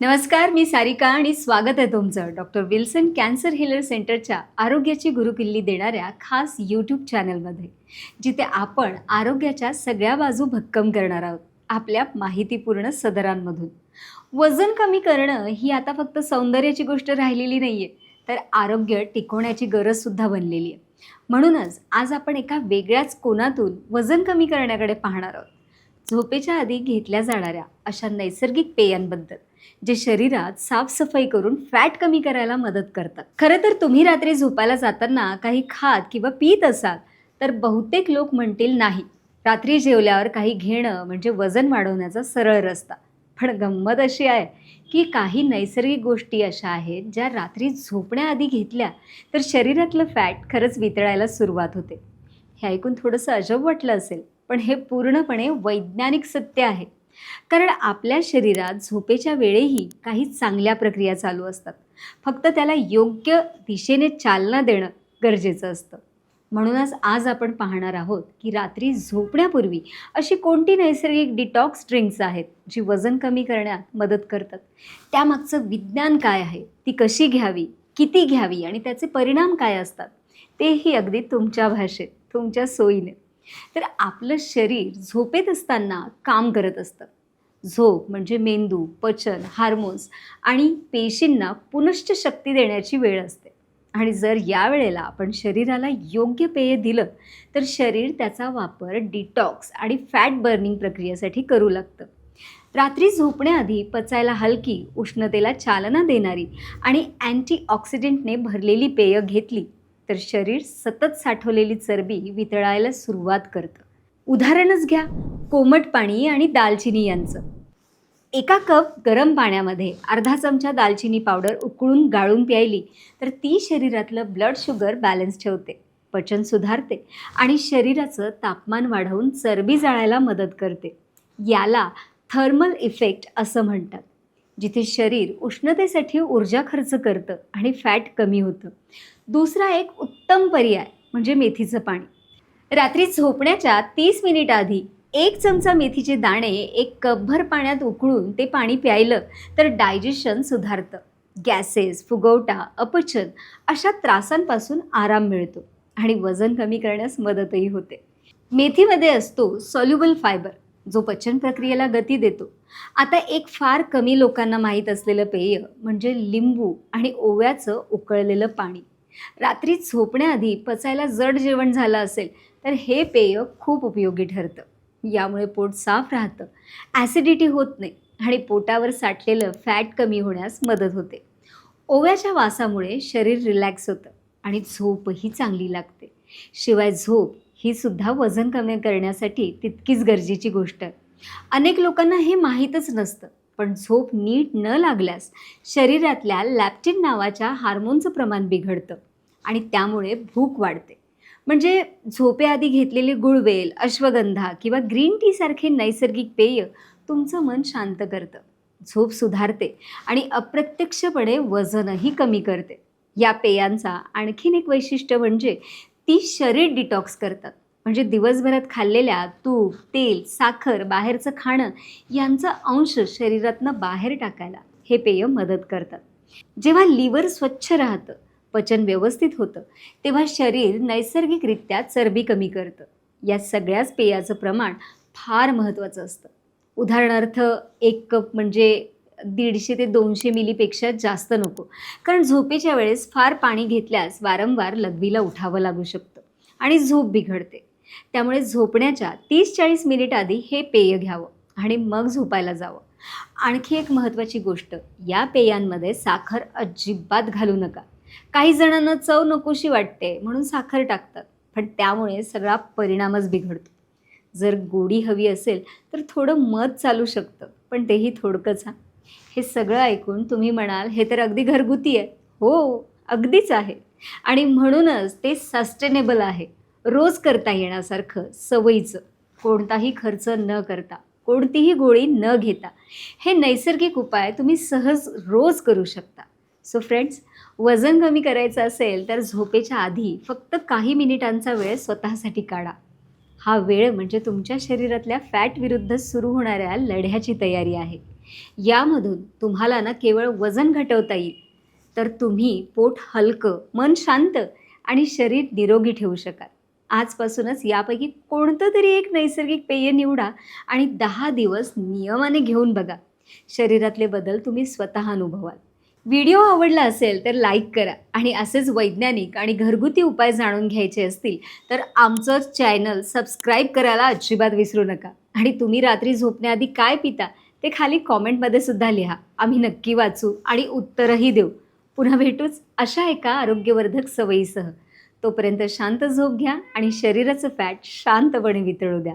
नमस्कार मी सारिका आणि स्वागत आहे तुमचं. डॉक्टर विल्सन कॅन्सर हिलर सेंटरच्या आरोग्याची गुरुकिल्ली देणाऱ्या खास यूट्यूब चॅनलमध्ये जिथे आपण आरोग्याच्या सगळ्या बाजू भक्कम करणार आहोत आपल्या माहितीपूर्ण सदरांमधून. वजन कमी करणं ही आता फक्त सौंदर्याची गोष्ट राहिलेली नाही आहे तर आरोग्य टिकवण्याची गरजसुद्धा बनलेली आहे. म्हणूनच आज आपण एका वेगळ्याच कोनातून वजन कमी करण्याकडे पाहणार आहोत. झोपेच्या आधी घेतल्या जाणाऱ्या अशा नैसर्गिक पेयांबद्दल जे शरीरात साफसफाई करून फॅट कमी करायला मदत करतात. खरं तर तुम्ही रात्री झोपायला जाताना काही खात किंवा पीत असाल तर बहुतेक लोक म्हणतील नाही. रात्री जेवल्यावर काही घेणं म्हणजे वजन वाढवण्याचा सरळ रस्ता. पण गंमत अशी आहे की काही नैसर्गिक गोष्टी अशा आहेत ज्या रात्री झोपण्याआधी घेतल्या तर शरीरातलं फॅट खरंच वितळायला सुरुवात होते. हे ऐकून थोडंसं अजब वाटलं असेल. पण हे पूर्णपणे वैज्ञानिक सत्य आहे. कारण आपल्या शरीरात झोपेच्या वेळेही काही चांगल्या प्रक्रिया चालू असतात. फक्त त्याला योग्य दिशेने चालना देणं गरजेचं असतं. म्हणूनच आज आपण पाहणार आहोत की रात्री झोपण्यापूर्वी अशी कोणती नैसर्गिक डिटॉक्स ड्रिंक्स आहेत जी वजन कमी करण्यात मदत करतात? त्यामागचं विज्ञान काय आहे? ती कशी घ्यावी? किती घ्यावी? आणि त्याचे परिणाम काय असतात? तेही अगदी तुमच्या भाषेत तुमच्या सोयीने. तर आपलं शरीर झोपेत असताना काम करत असतं. झोप म्हणजे मेंदू पचन हार्मोन्स आणि पेशींना पुनश्च शक्ती देण्याची वेळ असते. आणि जर या वेळेला आपण शरीराला योग्य पेय दिलं तर शरीर त्याचा वापर डिटॉक्स आणि फॅट बर्निंग प्रक्रियेसाठी करू लागतं. रात्री झोपण्याआधी पचायला हलकी उष्णतेला चालना देणारी आणि अँटीऑक्सिडेंटने भरलेली पेय घेतली तर शरीर सतत साठवलेली चरबी वितळायला सुरुवात करतं. उदाहरणच घ्या कोमट पाणी आणि दालचिनी यांचं. एका कप गरम पाण्यामध्ये अर्धा चमचा दालचिनी पावडर उकळून गाळून प्यायली तर ती शरीरातलं ब्लड शुगर बॅलन्स ठेवते पचन सुधारते आणि शरीराचं तापमान वाढवून चरबी जाळायला मदत करते. याला थर्मल इफेक्ट असं म्हणतात. जिथे शरीर उष्णतेसाठी ऊर्जा खर्च करतं आणि फॅट कमी होतं. दुसरा एक उत्तम पर्याय म्हणजे मेथीचं पाणी. रात्री झोपण्याच्या तीस मिनिट आधी एक चमचा मेथीचे दाणे एक कपभर पाण्यात उकळून ते पाणी प्यायलं तर डायजेशन सुधारतं. गॅसेस फुगवटा अपचन अशा त्रासांपासून आराम मिळतो आणि वजन कमी करण्यास मदतही होते. मेथीमध्ये असतो सॉल्युबल फायबर. जो पचन प्रक्रियेला गती देतो. आता एक फार कमी लोकांना माहीत असलेलं पेय म्हणजे लिंबू आणि ओव्याचं उकळलेलं पाणी. रात्री झोपण्याआधी पचायला जड जेवण झालं असेल तर हे पेय खूप उपयोगी ठरतं. यामुळे पोट साफ राहतं. ॲसिडिटी होत नाही आणि पोटावर साठलेलं फॅट कमी होण्यास मदत होते. ओव्याच्या वासामुळे शरीर रिलॅक्स होतं आणि झोपही चांगली लागते. शिवाय झोप ही सुद्धा वजन कमी करण्यासाठी तितकीच गरजेची गोष्ट. आहे अनेक लोकांना हे माहीतच नसतं पण झोप नीट न लागल्यास शरीरातल्या लॅप्टिन नावाच्या हार्मोनचं प्रमाण बिघडतं आणि त्यामुळे भूक वाढते. म्हणजे झोपेआधी घेतलेले गुळवेल अश्वगंधा किंवा ग्रीन टीसारखे नैसर्गिक पेय तुमचं मन शांत करतं. झोप सुधारते आणि अप्रत्यक्षपणे वजनही कमी करते. या पेयांचा आणखीन एक वैशिष्ट्य म्हणजे ती शरीर डिटॉक्स करतात. म्हणजे दिवसभरात खाल्लेल्या तूप तेल साखर बाहेरचं खाणं यांचा अंश शरीरातनं बाहेर टाकायला हे पेय मदत करतात. जेव्हा लिव्हर स्वच्छ राहतं पचन व्यवस्थित होतं तेव्हा शरीर नैसर्गिकरित्या चरबी कमी करतं. या सगळ्याच पेयाचं प्रमाण फार महत्त्वाचं असतं. उदाहरणार्थ एक कप म्हणजे दीडशे ते दोनशे मिलीपेक्षा जास्त नको. कारण झोपेच्या वेळेस फार पाणी घेतल्यास वारंवार लघवीला उठावं लागू शकतं आणि झोप बिघडते. त्यामुळे झोपण्याच्या तीस चाळीस मिनिट आधी हे पेय घ्यावं आणि मग झोपायला जावं. आणखी एक महत्त्वाची गोष्ट या पेयांमध्ये साखर अजिबात घालू नका. काही जणांना चव नकोशी वाटते म्हणून साखर टाकतात पण त्यामुळे सगळा परिणामच बिघडतो. जर गोडी हवी असेल तर थोडं मध चालू शकतं पण तेही थोडकंच हा. हे सगळं ऐकून तुम्ही म्हणाल हे तर अगदी घरगुती आहे. हो अगदीच आहे. आणि म्हणूनच ते सस्टेनेबल आहे. रोज करता येण्यासारखं सवयीचं. कोणताही खर्च न करता कोणतीही गोळी न घेता. हे नैसर्गिक उपाय तुम्ही सहज रोज करू शकता. सो फ्रेंड्स वजन कमी करायचं असेल तर झोपेच्या आधी फक्त काही मिनिटांचा वेळ स्वतःसाठी काढा. हा वेळ म्हणजे तुमच्या शरीरातल्या फॅट विरुद्ध सुरू होणाऱ्या लढ्याची तयारी आहे. यामधून तुम्हाला ना केवळ वजन घटवता येईल. तर तुम्ही पोट हलकं मन शांत आणि शरीर निरोगी ठेवू शकाल. आजपासूनच यापैकी कोणतं तरी एक नैसर्गिक पेय निवडा आणि दहा दिवस नियमाने घेऊन बघा. शरीरातले बदल तुम्ही स्वतः अनुभवाल. व्हिडिओ आवडला असेल तर लाईक करा आणि असेच वैज्ञानिक आणि घरगुती उपाय जाणून घ्यायचे असतील तर आमचं चॅनल सबस्क्राईब करायला अजिबात विसरू नका. आणि तुम्ही रात्री झोपण्याआधी काय पिता ते खाली कॉमेंटमध्ये सुद्धा लिहा. आम्ही नक्की वाचू आणि उत्तरही देऊ. पुन्हा भेटूच अशा एका आरोग्यवर्धक सवयीसह. तोपर्यंत शांत झोप घ्या आणि शरीराचं फॅट शांतपणे वितळू द्या.